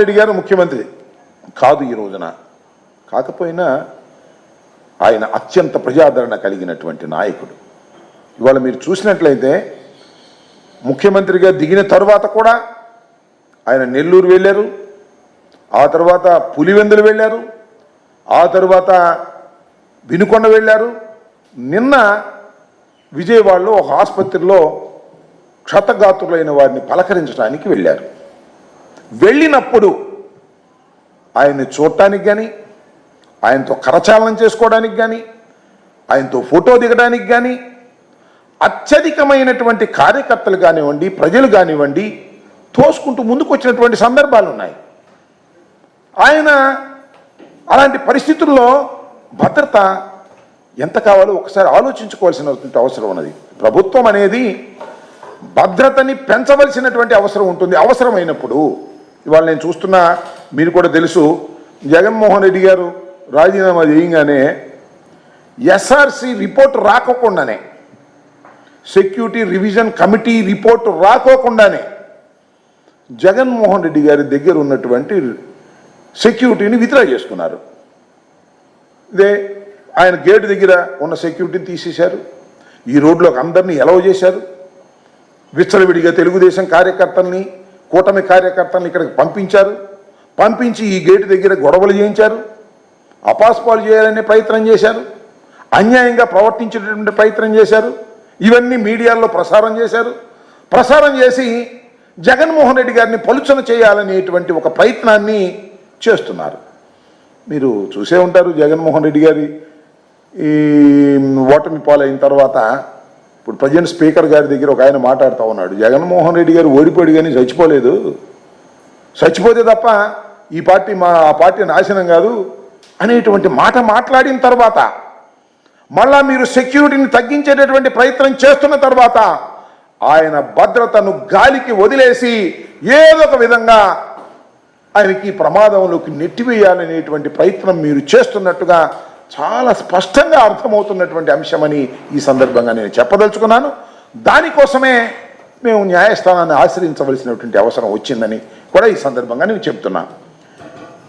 రెడ్డి గారు ముఖ్యమంత్రి. కాదు ఈ రోజున. కాకపోయినా ఆయన అత్యంత ప్రజాదరణ కలిగినటువంటి నాయకుడు. ఇవాళ మీరు చూసినట్లయితే ముఖ్యమంత్రిగా దిగిన తర్వాత కూడా ఆయన నెల్లూరు వెళ్ళారు. ఆ తర్వాత పులివెందులు వెళ్ళారు. ఆ తర్వాత వినుకొండ వెళ్ళారు. నిన్న విజయవాడలో ఒక ఆసుపత్రిలో క్షతగాతులైన వారిని పలకరించడానికి వెళ్ళారు. వెళ్ళినప్పుడు ఆయన్ని చూడటానికి కానీ ఆయనతో కరచాలనం చేసుకోవడానికి కానీ ఆయనతో ఫోటో దిగడానికి కానీ అత్యధికమైనటువంటి కార్యకర్తలు కానివ్వండి ప్రజలు కానివ్వండి తోసుకుంటూ ముందుకు వచ్చినటువంటి సందర్భాలు ఉన్నాయి ఆయన అలాంటి పరిస్థితుల్లో భద్రత ఎంత కావాలో ఒకసారి ఆలోచించుకోవాల్సిన అవసరం ఉన్నది. ప్రభుత్వం అనేది భద్రతని పెంచవలసినటువంటి అవసరం ఉంటుంది. అవసరమైనప్పుడు ఇవాళ నేను చూస్తున్నా మీరు కూడా తెలుసు జగన్మోహన్ రెడ్డి గారు రాజీనామా చేయగానే ఎస్ఆర్సి రిపోర్ట్ రాకోకుండానే సెక్యూరిటీ రివిజన్ కమిటీ రిపోర్ట్ రాకోకుండానే జగన్మోహన్ రెడ్డి గారి దగ్గర ఉన్నటువంటి సెక్యూరిటీని విత్డ్రా చేసుకున్నారు. ఇదే ఆయన గేటు దగ్గర ఉన్న సెక్యూరిటీని తీసేశారు. ఈ రోడ్లోకి అందరినీ ఎలవ చేశారు. విచ్చలవిడిగా తెలుగుదేశం కార్యకర్తల్ని కూటమి కార్యకర్తలను ఇక్కడికి పంపించారు. పంపించి ఈ గేటు దగ్గర గొడవలు చేయించారు. అపాస్పాలు చేయాలనే ప్రయత్నం చేశారు. అన్యాయంగా ప్రవర్తించేటటువంటి ప్రయత్నం చేశారు. ఇవన్నీ మీడియాలో ప్రసారం చేశారు. ప్రసారం చేసి జగన్మోహన్ రెడ్డి గారిని పలుచన చేయాలనేటువంటి ఒక ప్రయత్నాన్ని చేస్తున్నారు. మీరు చూసే ఉంటారు జగన్మోహన్ రెడ్డి గారి ఈ ఓటమి పాలైన తర్వాత ఇప్పుడు ప్రజెంట్ స్పీకర్ గారి దగ్గర ఒక ఆయన మాట్లాడుతూ ఉన్నాడు. జగన్మోహన్ రెడ్డి గారు ఓడిపోయాడు కానీ చచ్చిపోలేదు. చచ్చిపోతే తప్ప ఈ పార్టీ మా ఆ పార్టీ నాశనం కాదు అనేటువంటి మాట మాట్లాడిన తర్వాత మళ్ళా మీరు సెక్యూరిటీని తగ్గించేటటువంటి ప్రయత్నం చేస్తున్న తర్వాత ఆయన భద్రతను గాలికి వదిలేసి ఏదో ఒక విధంగా ఆయనకి ప్రమాదంలోకి నెట్టివేయాలనేటువంటి ప్రయత్నం మీరు చేస్తున్నట్టుగా చాలా స్పష్టంగా అర్థమవుతున్నటువంటి అంశమని ఈ సందర్భంగా నేను చెప్పదలుచుకున్నాను. దానికోసమే మేము న్యాయస్థానాన్ని ఆశ్రయించవలసినటువంటి అవసరం వచ్చిందని కూడా ఈ సందర్భంగా నేను చెప్తున్నాను.